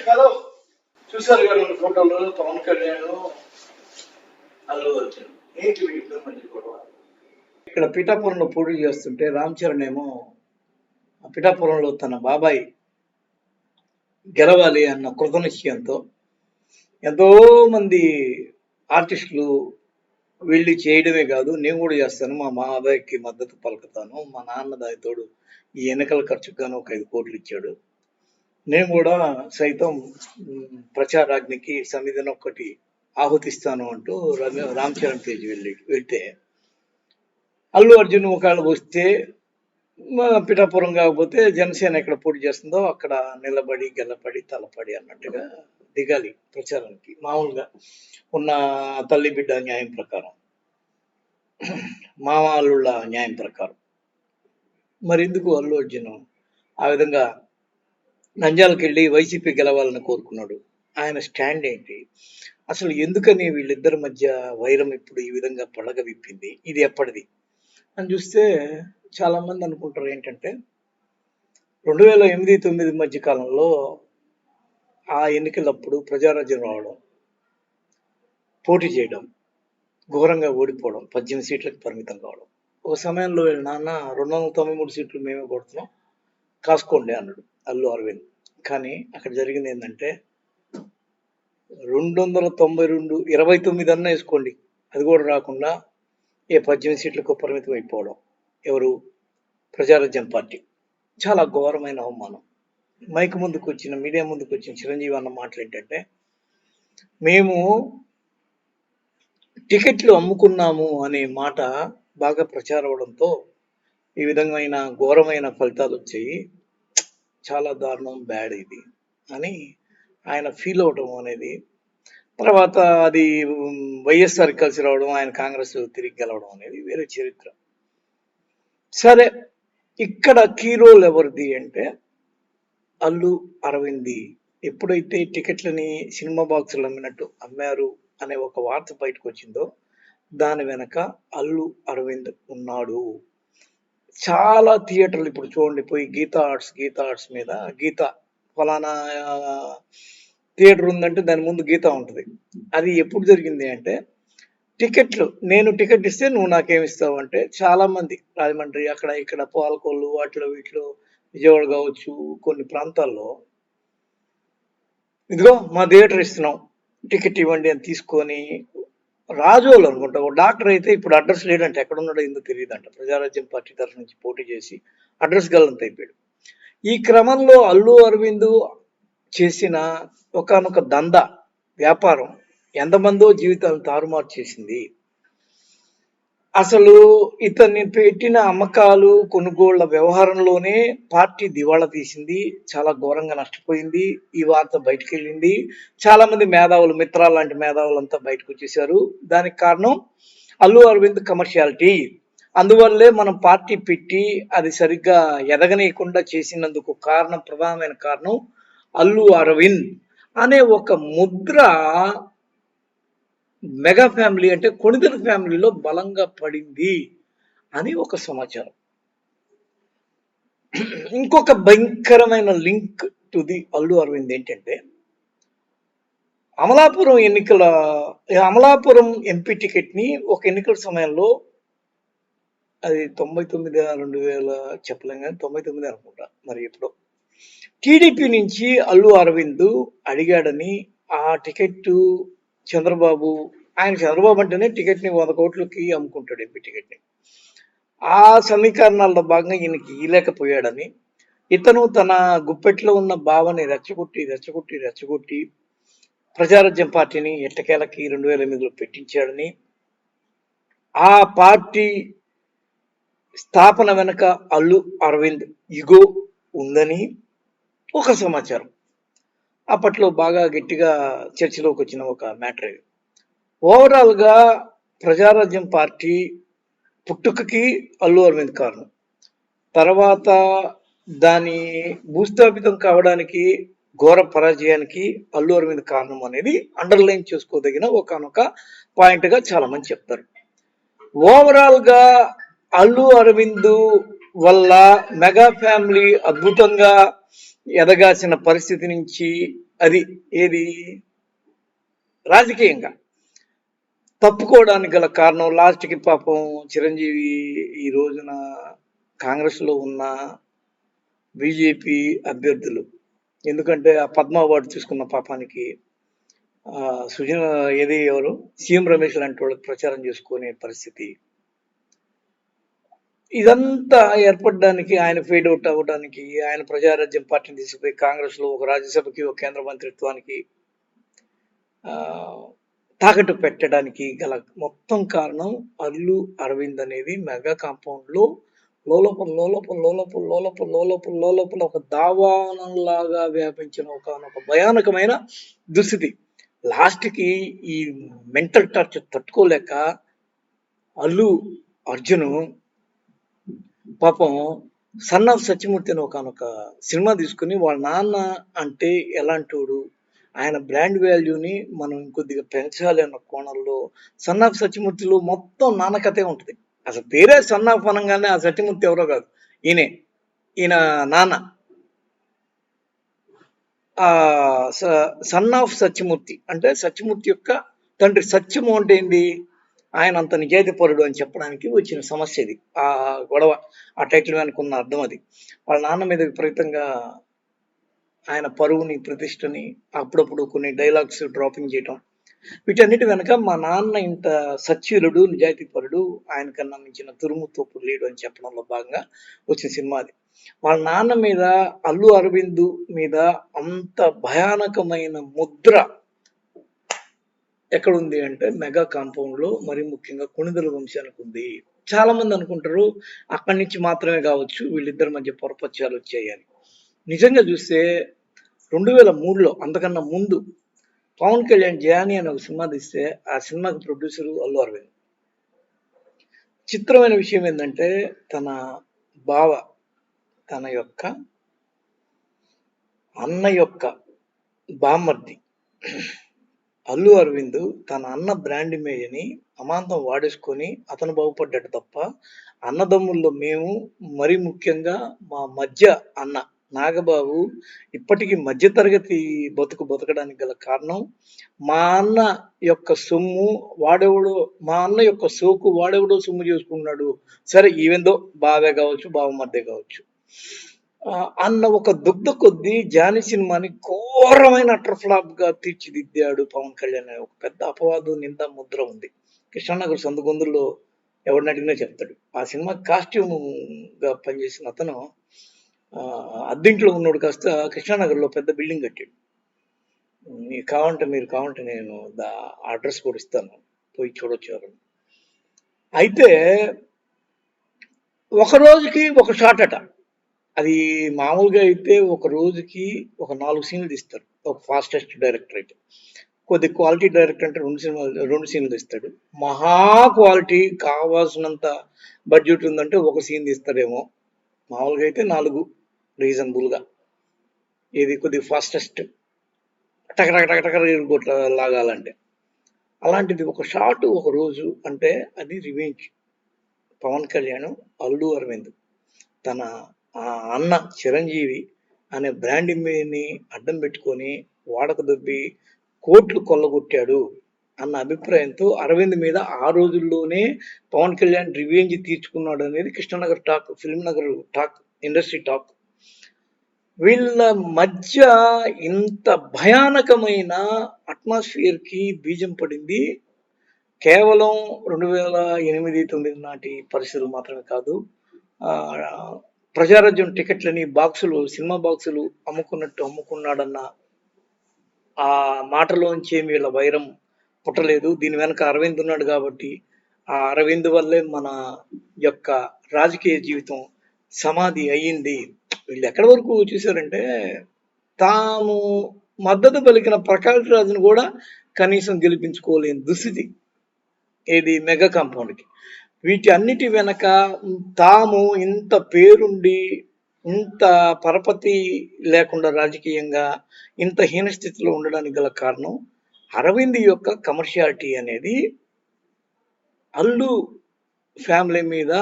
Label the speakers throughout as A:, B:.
A: Hello. చూసారు కదా రెండు ఫోటోలు? పవన్ కళ్యాణ్ అల్లు అర్జున్. ఏంటి వీటిలో గొడవ? ఇక్కడ పిఠాపురంలో పోటీ చేస్తుంటే రామ్ చరణ్ ఏమో ఆ పిఠాపురంలో తన బాబాయ్ గెలవాలి అన్న కృతనిశ్చయంతో ఎంతో మంది ఆర్టిస్టులు వెళ్ళి చేయడమే కాదు నేను కూడా చేస్తాను మా మావయ్యకి మద్దతు పలుకుతాను మా నాన్న దాని తోడు ఈ ఎన్నికల ఖర్చుకు గాను ఒక ఐదు కోట్లు ఇచ్చాడు. నేను కూడా సైతం మ్, ప్రచారాగ్నికి సమిధిని ఒక్కటి ఆహుతిస్తాను అంటూ రమ్య రామ్ చరణ్ తేజ్ వెళ్ళి వెళ్తే అల్లు అర్జున్ ఒకవేళ వస్తే పిఠాపురం కాకపోతే జనసేన ఎక్కడ పోటీ చేస్తుందో అక్కడ నిలబడి గెలపడి తలపడి అన్నట్టుగా దిగాలి ప్రచారానికి. మామూలుగా ఉన్న తల్లి బిడ్డ న్యాయం ప్రకారం. మామ అల్లుళ్ళ న్యాయం ప్రకారం. మరి ఎందుకు అల్లు అర్జున్? ఆ విధంగా నంద్యాలకు వెళ్ళి వైసీపీ గెలవాలని కోరుకున్నాడు. ఆయన స్టాండ్ ఏంటి? అసలు ఎందుకని వీళ్ళిద్దరి మధ్య వైరం ఇప్పుడు ఈ విధంగా పడగ విప్పింది? ఇది ఎప్పటిది? అని చూస్తే చాలా మంది అనుకుంటారు ఏంటంటే రెండు వేల ఎనిమిది తొమ్మిది మధ్య కాలంలో ఆ ఎన్నికలప్పుడు ప్రజారాజ్యం రావడం పోటీ చేయడం ఘోరంగా ఓడిపోవడం పద్దెనిమిది సీట్లకు పరిమితం కావడం. ఒక సమయంలో వీళ్ళ నాన్న రెండు వందల తొంభై మూడు సీట్లు మేమే కొడుతున్నాం కాసుకోండి అన్నాడు. అల్లు అరవింద్. కానీ అక్కడ జరిగింది ఏంటంటే రెండు వందల తొంభై రెండు ఇరవై తొమ్మిది అన్న వేసుకోండి. అది కూడా రాకుండా ఏ పద్దెనిమిది సీట్లకు పరిమితం అయిపోవడం. ఎవరు? ప్రజారాజ్యం పార్టీ. చాలా ఘోరమైన అవమానం. మైక్ ముందుకు వచ్చిన మీడియా ముందుకు వచ్చిన చిరంజీవి అన్న మాటలు ఏంటంటే మేము టికెట్లు అమ్ముకున్నాము అనే మాట బాగా ప్రచారం అవడంతో ఈ విధమైన ఘోరమైన ఫలితాలు వచ్చాయి. చాలా దారుణం బ్యాడ్ ఇది అని ఆయన ఫీల్ అవడం అనేది. తర్వాత అది వైఎస్ఆర్ కలిసి రావడం ఆయన కాంగ్రెస్ తిరిగి గెలవడం అనేది వేరే చరిత్ర. సరే ఇక్కడ కీ రోల్ ఎవరిది అంటే అల్లు అరవింది. ఎప్పుడైతే టికెట్లని సినిమా బాక్సులు అమ్మినట్టు అమ్మారు అనే ఒక వార్త బయటకు వచ్చిందో దాని వెనక అల్లు అరవింద్ ఉన్నాడు. చాలా థియేటర్లు ఇప్పుడు చూడండి పోయి గీతా ఆర్ట్స్ గీతా ఆర్ట్స్ మీద గీత ఫలానా థియేటర్ ఉందంటే దాని ముందు గీత ఉంటుంది. అది ఎప్పుడు జరిగింది అంటే టికెట్లు నేను టికెట్ ఇస్తే నువ్వు నాకేమి ఇస్తావు అంటే చాలా మంది రాజమండ్రి అక్కడ ఇక్కడ పాలకొల్లు వాటిలో వీటిలో విజయవాడ కావచ్చు కొన్ని ప్రాంతాల్లో ఇదిగో మా థియేటర్ ఇస్తున్నాం టికెట్ ఇవ్వండి అని తీసుకొని రాజోలు అనుకుంటా ఒక డాక్టర్ అయితే ఇప్పుడు అడ్రస్ లేడంటే ఎక్కడ ఉన్నాడో ఎందుకు అంట ప్రజారాజ్యం పార్టీ తరఫు నుంచి పోటీ చేసి అడ్రస్ గల్లంత అయిపోయాడు. ఈ క్రమంలో అల్లు అరవింద్ చేసిన ఒకానొక దంద వ్యాపారం ఎంతమందో జీవితాలను తారుమారు చేసింది. అసలు ఇతన్ని పెట్టిన అమ్మకాలు కొనుగోళ్ళ వ్యవహారంలోనే పార్టీ దివాళా తీసింది. చాలా ఘోరంగా నష్టపోయింది. ఈ వార్త బయటకు వెళ్ళింది చాలా మంది మేధావులు మిత్రాలు లాంటి మేధావులంతా బయటకు వచ్చేసారు దానికి కారణం అల్లు అరవింద్ కమర్షియాలిటీ. అందువల్లే మనం పార్టీ పెట్టి అది సరిగ్గా ఎదగనీయకుండా చేసినందుకు కారణం ప్రధానమైన కారణం అల్లు అరవింద్ అనే ఒక ముద్ర మెగా ఫ్యామిలీ అంటే కొణిదల ఫ్యామిలీలో బలంగా పడింది అని ఒక సమాచారం. ఇంకొక భయంకరమైన link to the Allu Aravind ఏంటంటే అమలాపురం ఎన్నికల అమలాపురం ఎంపీ టికెట్ని ఒక ఎన్నికల సమయంలో అది తొంభై తొమ్మిది రెండు వేల చెప్పలేం కానీ తొంభై తొమ్మిది అనుకుంటా మరి ఎప్పుడో. టీడీపీ నుంచి అల్లు అరవింద్ అడిగాడని ఆ టికెట్ చంద్రబాబు ఆయన చంద్రబాబు అంటేనే టికెట్ని వంద కోట్లకి అమ్ముకుంటాడు ఎంపీ టికెట్ని ఆ సమీకరణాల్లో భాగంగా ఈయనకి ఇయ్యలేకపోయాడని ఇతను తన గుప్పెట్లో ఉన్న భావని రెచ్చగొట్టి రెచ్చగొట్టి రెచ్చగొట్టి ప్రజారాజ్యం పార్టీని ఎట్టకేలకి రెండు వేల ఎనిమిదిలో పెట్టించాడని ఆ పార్టీ స్థాపన వెనుక అల్లు అరవింద్ ఇగో ఉందని ఒక సమాచారం. అప్పట్లో బాగా గట్టిగా చర్చలోకి వచ్చిన ఒక మ్యాటర్ ఇది. ఓవరాల్గా ప్రజారాజ్యం పార్టీ పుట్టుకకి అల్లు అరవింద్ కారణం. తర్వాత దాని భూస్థాపితం కావడానికి ఘోర పరాజయానికి అల్లు అరవింద్ కారణం అనేది అండర్లైన్ చేసుకోదగిన ఒకనొక పాయింట్గా చాలామంది చెప్తారు. ఓవరాల్గా అల్లు అరవింద్ వల్ల మెగా ఫ్యామిలీ అద్భుతంగా ఎదగాల్సిన పరిస్థితి నుంచి అది ఏది? రాజకీయంగా. తప్పుకోవడానికి గల కారణం లాస్ట్కి పాపం చిరంజీవి ఈ రోజున కాంగ్రెస్లో ఉన్న బీజేపీ అభ్యర్థులు. ఎందుకంటే ఆ పద్మ అవార్డు తీసుకున్న పాపానికి సుజన ఏది ఎవరు? సీఎం రమేష్ లాంటి వాళ్ళకి ప్రచారం చేసుకునే పరిస్థితి. ఇదంతా ఏర్పడడానికి ఆయన ఫేడ్ అవుట్ అవ్వడానికి ఆయన ప్రజారాజ్యం పార్టీని తీసుకుపోయి కాంగ్రెస్లో ఒక రాజ్యసభకి ఒక కేంద్ర మంత్రిత్వానికి తాకట్టు పెట్టడానికి గల మొత్తం కారణం అల్లు అరవింద్ అనేది మెగా కాంపౌండ్లో లోలోపల లోలోపల లోలోపల లోలోపల లోలోపల లోలోపల ఒక దావానంలాగా వ్యాపించిన ఒక భయానకమైన దుస్థితి. లాస్ట్కి ఈ మెంటల్ టార్చర్ తట్టుకోలేక అల్లు అర్జును పాపం సన్ ఆఫ్ సత్యమూర్తి అని ఒకనొక సినిమా తీసుకుని వాళ్ళ నాన్న అంటే ఎలాంటోడు ఆయన బ్రాండ్ వాల్యూని మనం కొద్దిగా పెంచాలి అన్న కోణంలో సన్ ఆఫ్ సత్యమూర్తిలో మొత్తం నాన్న కథే ఉంటుంది. అసలు పేరే సన్ ఆఫ్ అనగానే ఆ సత్యమూర్తి ఎవరో కాదు. ఈయనే. ఈయన నాన్న. ఆ సన్ ఆఫ్ సత్యమూర్తి. అంటే సత్యమూర్తి యొక్క తండ్రి సత్యము అంటే ఏంది? ఆయన అంత నిజాయితీపరుడు అని చెప్పడానికి వచ్చిన సమస్య ఇది. ఆ గొడవ ఆ టైటిల్ వెనక ఉన్న అర్థం అది. వాళ్ళ నాన్న మీద విపరీతంగా ఆయన పరువుని ప్రతిష్టని అప్పుడప్పుడు కొన్ని డైలాగ్స్ డ్రాపింగ్ చేయటం. వీటన్నిటి వెనక మా నాన్న ఇంత సత్యులుడు నిజాయితీపరుడు ఆయన కన్నా మించిన తురుము తోపు లేడు అని చెప్పడంలో భాగంగా వచ్చిన సినిమా అది. వాళ్ళ నాన్న మీద అల్లు అరవింద్ మీద అంత భయానకమైన ముద్ర ఎక్కడ ఉంది అంటే మెగా కాంపౌండ్లో మరి ముఖ్యంగా కొణిదల వంశానికి ఉంది చాలా మంది అనుకుంటారు అక్కడి నుంచి మాత్రమే కావచ్చు వీళ్ళిద్దరి మధ్య పొరపత్యాలు వచ్చాయని నిజంగా చూస్తే రెండు వేల మూడులో అంతకన్నా ముందు పవన్ కళ్యాణ్ జయాని అనే ఒక సినిమా తీస్తే ఆ సినిమాకి ప్రొడ్యూసర్ అల్లు అరవింద్. చిత్రమైన విషయం ఏంటంటే తన బావ తన యొక్క అన్న యొక్క బామ్మర్ది. అల్లు అరవింద్ తన అన్న బ్రాండ్ ఇమేజ్ని అమాంతం వాడేసుకొని అతను బాగుపడ్డాడు తప్ప అన్నదమ్ముల్లో మేము మరి ముఖ్యంగా మా మధ్య అన్న నాగబాబు ఇప్పటికీ మధ్యతరగతి బతుకు బతకడానికి గల కారణం. మా అన్న యొక్క సొమ్ము వాడెవడో మా అన్న యొక్క సోకు వాడెవడో సొమ్ము చేసుకున్నాడు సరే ఈవెందో బావే కావచ్చు బావ బావమర్దే కావచ్చు. అన్న ఒక దుగ్ధ కొద్దీ జానీ సినిమాని ఘోరమైన అటర్ ఫ్లాప్గా తీర్చిదిద్దాడు పవన్ కళ్యాణ్ అనే ఒక పెద్ద అపవాదు నింద ముద్ర ఉంది. కృష్ణానగర్ సందుగొందుల్లో ఎవరిని అడిగినా చెప్తాడు. ఆ సినిమా కాస్ట్యూమ్గా పనిచేసిన అతను అద్దింట్లో అద్దెంట్లో ఉన్నాడు కాస్త కృష్ణానగర్లో పెద్ద బిల్డింగ్ కట్టాడు. మీకు కావంటే మీరు కావంటే నేను దా అడ్రస్ కూడా ఇస్తాను. పోయి చూడొచ్చు ఎవరు అయితే ఒక రోజుకి ఒక షాట్ అట. అది మామూలుగా అయితే ఒక రోజుకి ఒక నాలుగు సీన్లు తీస్తారు ఒక ఫాస్టెస్ట్ డైరెక్టర్ అయితే. కొద్ది క్వాలిటీ డైరెక్టర్ అంటే రెండు సినిమాలు రెండు సీన్లు తీస్తాడు. మహా క్వాలిటీ కావాల్సినంత బడ్జెట్ ఉందంటే ఒక సీన్ తీస్తాడేమో. మామూలుగా అయితే నాలుగు రీజనబుల్గా ఇది కొద్ది ఫాస్టెస్ట్ టక టక కొట్ల లాగాలంటే. అలాంటిది ఒక షాట్ ఒక రోజు అంటే అది రివెంజ్ పవన్ కళ్యాణ్ అల్లు అరవింద్ తన ఆ అన్న చిరంజీవి అనే బ్రాండ్ ఇమేజ్ని అడ్డం పెట్టుకొని వాడక దొబ్బి కోట్లు కొల్లగొట్టాడు అన్న అభిప్రాయంతో అరవింద్ మీద ఆ రోజుల్లోనే పవన్ కళ్యాణ్ రివేంజ్ తీర్చుకున్నాడు అనేది Krishnanagar talk film Nagar talk industry talk. వీళ్ళ మధ్య ఇంత భయానకమైన అట్మాస్ఫియర్కి బీజం పడింది. కేవలం రెండు వేల ఎనిమిది తొమ్మిది నాటి పరిస్థితులు మాత్రమే కాదు. ప్రజారాజ్యం టికెట్లని బాక్సులు సినిమా బాక్సులు అమ్ముకున్నట్టు అమ్ముకున్నాడన్న ఆ మాటలోంచి వీళ్ళ వైరం పుట్టలేదు. దీని వెనక అరవింద్ ఉన్నాడు కాబట్టి ఆ అరవింద్ వల్లే మన యొక్క రాజకీయ జీవితం సమాధి అయ్యింది. వీళ్ళు ఎక్కడి వరకు చూశారంటే తాము మద్దతు పలికిన ప్రకాష్ రాజును కూడా కనీసం గెలిపించుకోలేని దుస్థితి. ఏది మెగా కాంపౌండ్కి. వీటి అన్నిటి వెనక తాము ఇంత పేరుండి ఇంత పరపతి లేకుండా రాజకీయంగా ఇంత హీనస్థితిలో ఉండడానికి గల కారణం అరవింద్ యొక్క కమర్షియాలిటీ అనేది అల్లు ఫ్యామిలీ మీద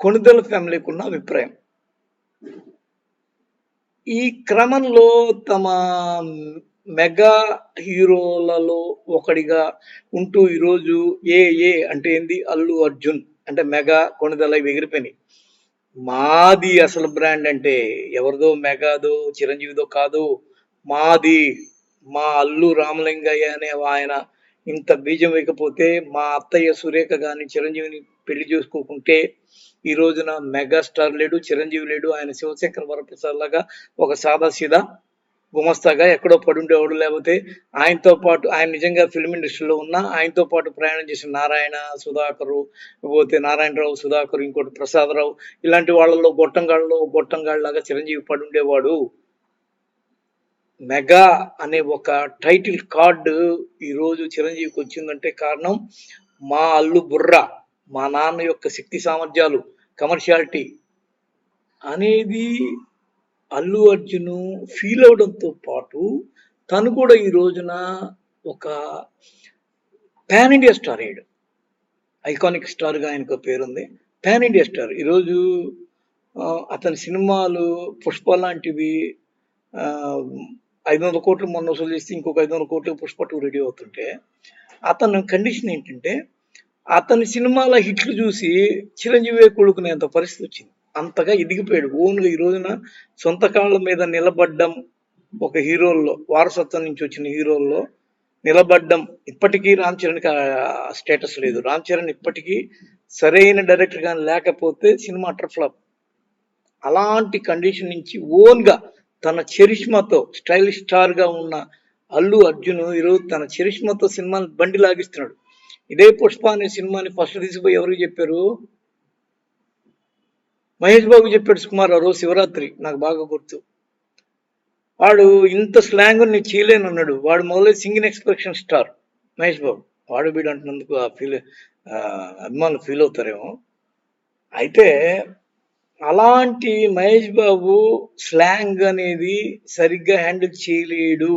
A: కొణిదల ఫ్యామిలీకి ఉన్న అభిప్రాయం. ఈ క్రమంలో తమ మెగా హీరోలలో ఒకడిగా ఉంటూ ఈరోజు ఏ ఏ అంటే ఏంది? అల్లు అర్జున్. అంటే మెగా కొనుదల ఎగిరిపోయినాయి మాది అసలు బ్రాండ్ అంటే ఎవరిదో మెగాదో చిరంజీవిదో కాదు మాది మా అల్లు రామలింగయ్య అనే ఆయన ఇంత బీజం వేయకపోతే మా అత్తయ్య సురేఖ గాని చిరంజీవిని పెళ్ళి చేసుకోకుంటే ఈ రోజున మెగాస్టార్ లేడు చిరంజీవి లేడు. ఆయన శివశంకర్ వరప్రసాద్ లాగా ఒక సాదా సీదా గుమస్తాగా ఎక్కడో పడి ఉండేవాడు లేకపోతే ఆయనతో పాటు ఆయన నిజంగా ఫిల్మ్ ఇండస్ట్రీలో ఉన్న ఆయనతో పాటు ప్రయాణం చేసిన నారాయణ సుధాకరు పోతే నారాయణరావు సుధాకర్ ఇంకోటి ప్రసాదరావు ఇలాంటి వాళ్ళలో గొట్టంగాళ్ళలో గొట్టంగాళ్ళలాగా చిరంజీవి పడి ఉండేవాడు మెగా అనే ఒక టైటిల్ కార్డు ఈరోజు చిరంజీవికి వచ్చిందంటే కారణం మా అల్లు బుర్ర మా నాన్న యొక్క శక్తి సామర్థ్యాలు కమర్షియాలిటీ అనేది అల్లు అర్జున్ ఫీల్ అవడంతో పాటు తను కూడా ఈ రోజున ఒక పాన్ ఇండియా స్టార్ అయ్యాడు. ఐకానిక్ స్టార్గా ఆయనకు పేరుంది పాన్ ఇండియా స్టార్ ఈరోజు అతని సినిమాలు పుష్ప లాంటివి ఐదు వందల కోట్లు మొన్న వసూలు చేస్తే ఇంకొక ఐదు వందల కోట్లు పుష్ప టూ రెడీ అవుతుంటే అతని కండిషన్ ఏంటంటే అతని సినిమాల హిట్లు చూసి చిరంజీవి కొడుకునేంత పరిస్థితి వచ్చింది. అంతగా ఎదిగిపోయాడు ఓన్గా ఈ రోజున సొంత కాళ్ళ మీద నిలబడ్డం ఒక హీరోల్లో వారసత్వం నుంచి వచ్చిన హీరోల్లో నిలబడ్డం ఇప్పటికీ రామ్ చరణ్కి స్టేటస్ లేదు. రామ్ చరణ్ ఇప్పటికీ సరైన డైరెక్టర్ కానీ లేకపోతే సినిమా ట్రఫ్లప్ అలాంటి కండిషన్ నుంచి ఓన్గా తన చరిష్మాతో స్టైలిష్ స్టార్గా ఉన్న అల్లు అర్జున్ ఈరోజు తన చరిష్మాతో సినిమాని బండి లాగిస్తున్నాడు. ఇదే పుష్ప అనే సినిమాని ఫస్ట్ తీసిపోయి ఎవరికి చెప్పారు? మహేష్ బాబు చెప్పాడు సుమారు ఆ రోజు శివరాత్రి నాకు బాగా గుర్తు. వాడు ఇంత స్లాంగ్ నేను చేయలేను అన్నాడు. వాడు మొదలై singing expression star Mahesh Babu. వాడు వీడు అంటున్నందుకు ఆ ఫీల్ అభిమానులు ఫీల్ అవుతారేమో. అయితే అలాంటి మహేష్ బాబు స్లాంగ్ అనేది సరిగ్గా హ్యాండిల్ చేయలేడు.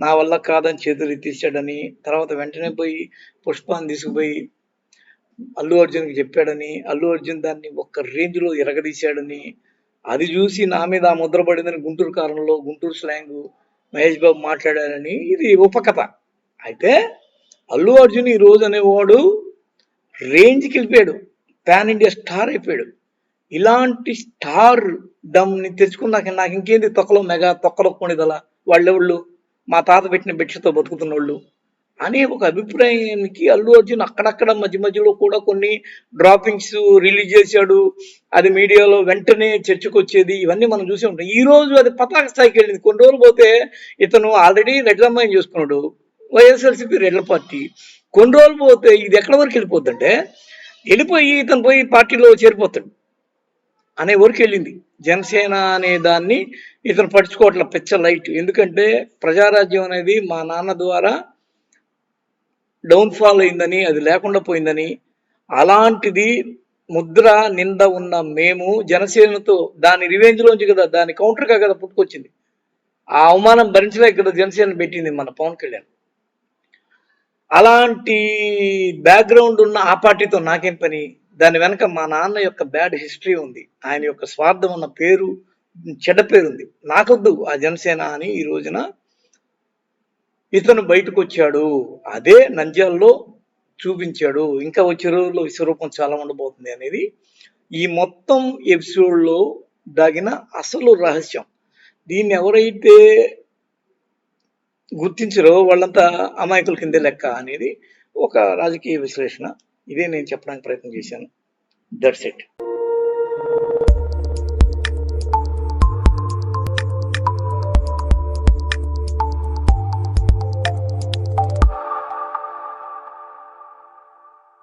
A: నా వల్ల కాదని చేతులు తీశాడని తర్వాత వెంటనే పోయి పుష్పాన్ని తీసుకుపోయి అల్లు అర్జున్కి చెప్పాడని అల్లు అర్జున్ దాన్ని ఒక్క రేంజ్లో ఎరగదీశాడని అది చూసి నా మీద ఆ ముద్ర పడిందని గుంటూరు కారణంలో గుంటూరు స్లాంగ్ మహేష్ బాబు మాట్లాడారని ఇది ఉపకథ అయితే అల్లు అర్జున్ ఈ రోజు అనేవాడు రేంజ్కి వెళ్ళిపోయాడు పాన్ ఇండియా స్టార్ అయిపోయాడు. ఇలాంటి స్టార్ డమ్ని తెచ్చుకున్నాక నాకు ఇంకేంది తొక్కలో మెగా తొక్కలో కొనిదల వాళ్ళెవళ్ళు? మా తాత పెట్టిన భిక్షతో బతుకుతున్నోళ్ళు. అనే ఒక అభిప్రాయానికి అల్లు అర్జున్ అక్కడక్కడ మధ్య మధ్యలో కూడా కొన్ని డ్రాపింగ్స్ రిలీజ్ చేశాడు. అది మీడియాలో వెంటనే చర్చకు వచ్చేది ఇవన్నీ మనం చూసే ఉంటాం. ఈ రోజు అది పతాక స్థాయికి వెళ్ళింది. కొన్ని రోజులు పోతే ఇతను ఆల్రెడీ రెడ్లమ్మాయిని చూసుకున్నాడు. వైఎస్ఆర్సీపీ రెడ్ల పార్టీ. కొన్ని రోజులు పోతే ఇది ఎక్కడ వరకు వెళ్ళిపోతుందంటే వెళ్ళిపోయి ఇతను పోయి పార్టీలో చేరిపోతాడు. అనే వరకు వెళ్ళింది. జనసేన అనే దాన్ని ఇతను పడుచుకోవట్ల పిచ్చ లైట్. ఎందుకంటే ప్రజారాజ్యం అనేది మా నాన్న ద్వారా డౌన్ఫాల్ అయిందని అది లేకుండా పోయిందని అలాంటిది ముద్ర నింద ఉన్న మేము జనసేనతో దాని రివెంజ్లోంచి కదా దాని కౌంటర్గా కదా పుట్టుకొచ్చింది. ఆ అవమానం భరించలేక కదా జనసేన పెట్టింది మన పవన్ కళ్యాణ్. అలాంటి బ్యాక్గ్రౌండ్ ఉన్న ఆ పార్టీతో నాకేం పని? దాని వెనక మా నాన్న యొక్క బ్యాడ్ హిస్టరీ ఉంది. ఆయన యొక్క స్వార్థం ఉన్న పేరు చెడ్డ పేరు ఉంది. నాకొద్దు ఆ జనసేన అని ఈ రోజున ఇతను బయటకు వచ్చాడు అదే నంద్యాలలో చూపించాడు. ఇంకా వచ్చే రోజుల్లో విశ్వరూపం చాలా ఉండబోతుంది అనేది ఈ మొత్తం ఎపిసోడ్లో దాగిన అసలు రహస్యం. దీన్ని ఎవరైతే గుర్తించరో వాళ్ళంతా అమాయకుల కిందే లెక్క అనేది ఒక రాజకీయ విశ్లేషణ. ఇదే నేను చెప్పడానికి ప్రయత్నం చేశాను. That's it